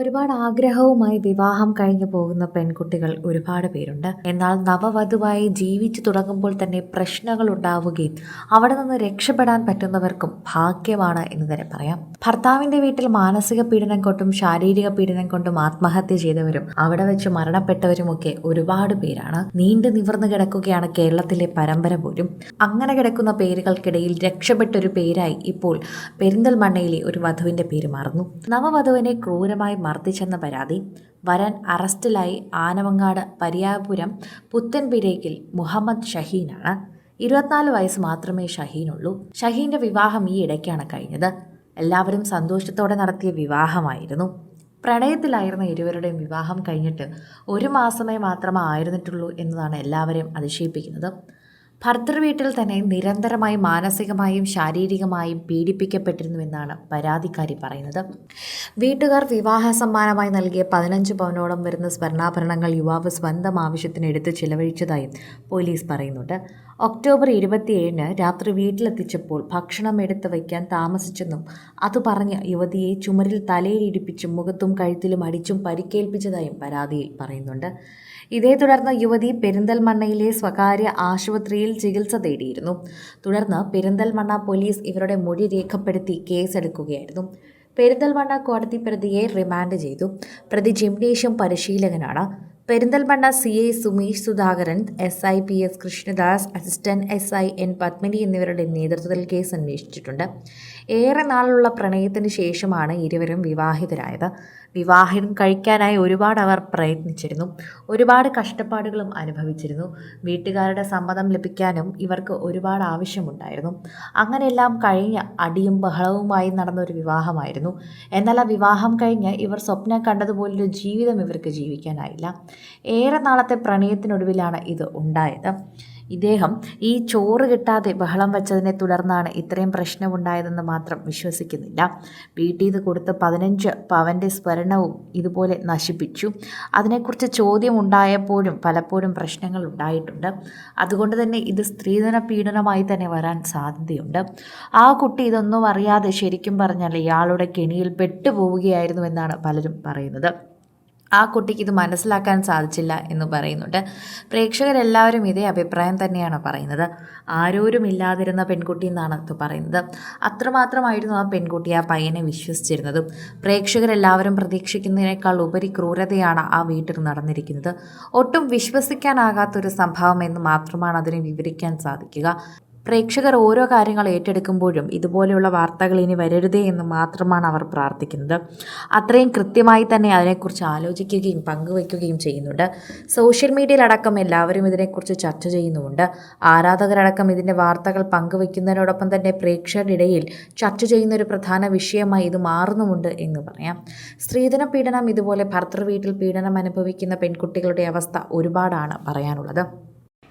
ഒരുപാട് ആഗ്രഹവുമായി വിവാഹം കഴിഞ്ഞു പോകുന്ന പെൺകുട്ടികൾ ഒരുപാട് പേരുണ്ട്. എന്നാൽ നവവധുവായി ജീവിച്ചു തുടങ്ങുമ്പോൾ തന്നെ പ്രശ്നങ്ങൾ ഉണ്ടാവുകയും അവിടെ നിന്ന് രക്ഷപ്പെടാൻ പറ്റുന്നവർക്കും ഭാഗ്യമാണ് എന്ന് തന്നെ പറയാം. ഭർത്താവിന്റെ വീട്ടിൽ മാനസിക പീഡനം കൊണ്ടും ശാരീരിക പീഡനം കൊണ്ടും ആത്മഹത്യ ചെയ്തവരും അവിടെ വെച്ച് മരണപ്പെട്ടവരുമൊക്കെ ഒരുപാട് പേരാണ്. നീണ്ടു നിവർന്നു കിടക്കുകയാണ് കേരളത്തിലെ പരമ്പര പോലും. അങ്ങനെ കിടക്കുന്ന പേരുകൾക്കിടയിൽ രക്ഷപ്പെട്ടൊരു പേരായി ഇപ്പോൾ പെരിന്തൽമണ്ണയിലെ ഒരു വധുവിന്റെ പേര് മാറുന്നു. നവവധുവിനെ ക്രൂരമായി മർദ്ദിച്ചെന്ന പരാതി. വരൻ അറസ്റ്റിലായി ആനവങ്ങാട് പരിയാപുരം പുത്തൻപിരേക്കിൽ മുഹമ്മദ് ഷഹീനാണ്. ഇരുപത്തിനാല് വയസ്സ് മാത്രമേ ഷഹീനുള്ളൂ. ഷഹീന്റെ വിവാഹം ഈ ഇടയ്ക്കാണ് കഴിഞ്ഞത്. എല്ലാവരും സന്തോഷത്തോടെ നടത്തിയ വിവാഹമായിരുന്നു. പ്രണയത്തിലായിരുന്ന ഇരുവരുടെയും വിവാഹം കഴിഞ്ഞിട്ട് ഒരു മാസമേ മാത്രമേ ആയിരുന്നിട്ടുള്ളൂ എന്നതാണ് എല്ലാവരെയും അതിശയിപ്പിക്കുന്നത്. ഭർത്തൃ വീട്ടിൽ തന്നെ നിരന്തരമായി മാനസികമായും ശാരീരികമായും പീഡിപ്പിക്കപ്പെട്ടിരുന്നുവെന്നാണ് പരാതിക്കാരി പറയുന്നത്. വീട്ടുകാർ വിവാഹ സമ്മാനമായി നൽകിയ പതിനഞ്ച് പവനോളം വരുന്ന സ്വർണാഭരണങ്ങൾ യുവാവ് സ്വന്തം ആവശ്യത്തിന് എടുത്ത് ചിലവഴിച്ചതായും പോലീസ് പറയുന്നുണ്ട്. ഒക്ടോബർ ഇരുപത്തിയേഴിന് രാത്രി വീട്ടിലെത്തിച്ചപ്പോൾ ഭക്ഷണം എടുത്തു വയ്ക്കാൻ താമസിച്ചെന്നും അത് പറഞ്ഞ യുവതിയെ ചുമരിൽ തലയിലിടിപ്പിച്ചും മുഖത്തും കഴുത്തിലും അടിച്ചും പരിക്കേൽപ്പിച്ചതായും പരാതിയിൽ പറയുന്നുണ്ട്. ഇതേ തുടർന്ന് യുവതി പെരിന്തൽമണ്ണയിലെ സ്വകാര്യ ആശുപത്രിയിൽ ചികിത്സ തേടിയിരുന്നു. തുടർന്ന് പെരിന്തൽമണ്ണ പോലീസ് ഇവരുടെ മൊഴി രേഖപ്പെടുത്തി കേസെടുക്കുകയായിരുന്നു. പെരിന്തൽമണ്ണ കോടതി പ്രതിയെ റിമാൻഡ് ചെയ്തു. പ്രതി gymnasium പരിശീലകനാണ്. Perinthalmanna C I Sumesh Sudhakaran S I P S Krishnadas assistant S I N Padmini എന്നിവരുടെ നേതൃത്വത്തിൽ കേസ് അന്വേഷിച്ചിട്ടുണ്ട്. ഏറെ നാളുള്ള പ്രണയത്തിന് ശേഷമാണ് ഇരുവരും വിവാഹിതരായത്. വിവാഹം കഴിക്കാനായി ഒരുപാട് അവർ പ്രയത്നിച്ചിരുന്നു. ഒരുപാട് കഷ്ടപ്പാടുകളും അനുഭവിച്ചിരുന്നു. വീട്ടുകാരുടെ സമ്മതം ലഭിക്കാനും ഇവർക്ക് ഒരുപാട് ആവശ്യമുണ്ടായിരുന്നു. അങ്ങനെയെല്ലാം കഴിഞ്ഞ അടിയും ബഹളവുമായി നടന്ന ഒരു വിവാഹമായിരുന്നു. എന്നാൽ ആ വിവാഹം കഴിഞ്ഞ് ഇവർ സ്വപ്നം കണ്ടതുപോലൊരു ജീവിതം ഇവർക്ക് ജീവിക്കാനായില്ല. ഏറെ നാളത്തെ പ്രണയത്തിനൊടുവിലാണ് ഇത് ഉണ്ടായത്. ഇദ്ദേഹം ഈ ചോറ് കിട്ടാതെ ബഹളം വെച്ചതിനെ തുടർന്നാണ് ഇത്രയും പ്രശ്നമുണ്ടായതെന്ന് മാത്രം വിശ്വസിക്കുന്നില്ല. വീട്ടിൽ നിന്ന് കൊടുത്ത പതിനഞ്ച് പവന്റെ സ്മരണവും ഇതുപോലെ നശിപ്പിച്ചു. അതിനെക്കുറിച്ച് ചോദ്യം ഉണ്ടായപ്പോഴും പലപ്പോഴും പ്രശ്നങ്ങൾ ഉണ്ടായിട്ടുണ്ട്. അതുകൊണ്ട് തന്നെ ഇത് സ്ത്രീധന പീഡനമായി തന്നെ വരാൻ സാധ്യതയുണ്ട്. ആ കുട്ടി ഇതൊന്നും അറിയാതെ ശരിക്കും പറഞ്ഞാൽ ഇയാളുടെ കെണിയിൽ പെട്ടുപോവുകയായിരുന്നു എന്നാണ് പലരും പറയുന്നത്. ആ കുട്ടിക്ക് ഇത് മനസ്സിലാക്കാൻ സാധിച്ചില്ല എന്ന് പറയുന്നുണ്ട്. പ്രേക്ഷകരെല്ലാവരും ഇതേ അഭിപ്രായം തന്നെയാണ് പറയുന്നത്. ആരോരും ഇല്ലാതിരുന്ന പെൺകുട്ടി എന്നാണ് അത് പറയുന്നത്. അത്രമാത്രമായിരുന്നു ആ പെൺകുട്ടി ആ പയ്യനെ വിശ്വസിച്ചിരുന്നതും. പ്രേക്ഷകരെല്ലാവരും പ്രതീക്ഷിക്കുന്നതിനേക്കാൾ ഉപരി ക്രൂരതയാണ് ആ വീട്ടിൽ നടന്നിരിക്കുന്നത്. ഒട്ടും വിശ്വസിക്കാനാകാത്തൊരു സംഭവം എന്ന് മാത്രമാണ് അതിനെ വിവരിക്കാൻ സാധിക്കുക. പ്രേക്ഷകർ ഓരോ കാര്യങ്ങൾ ഏറ്റെടുക്കുമ്പോഴും ഇതുപോലെയുള്ള വാർത്തകൾ ഇനി വരരുതേ എന്ന് മാത്രമാണ് അവർ പ്രാർത്ഥിക്കുന്നത്. അത്രയും കൃത്യമായി തന്നെ അതിനെക്കുറിച്ച് ആലോചിക്കുകയും പങ്കുവയ്ക്കുകയും ചെയ്യുന്നുണ്ട്. സോഷ്യൽ മീഡിയയിലടക്കം എല്ലാവരും ഇതിനെക്കുറിച്ച് ചർച്ച ചെയ്യുന്നുമുണ്ട്. ആരാധകരടക്കം ഇതിന്റെ വാർത്തകൾ പങ്കുവയ്ക്കുന്നതിനോടൊപ്പം തന്നെ പ്രേക്ഷകരുടെ ഇടയിൽ ചർച്ച ചെയ്യുന്ന ഒരു പ്രധാന വിഷയമായി ഇത് മാറുന്നുമുണ്ട് എന്ന് പറയാം. സ്ത്രീധന പീഡനം ഇതുപോലെ ഭർത്തൃ വീട്ടിൽ പീഡനം അനുഭവിക്കുന്ന പെൺകുട്ടികളുടെ അവസ്ഥ ഒരുപാടാണ് പറയാനുള്ളത്.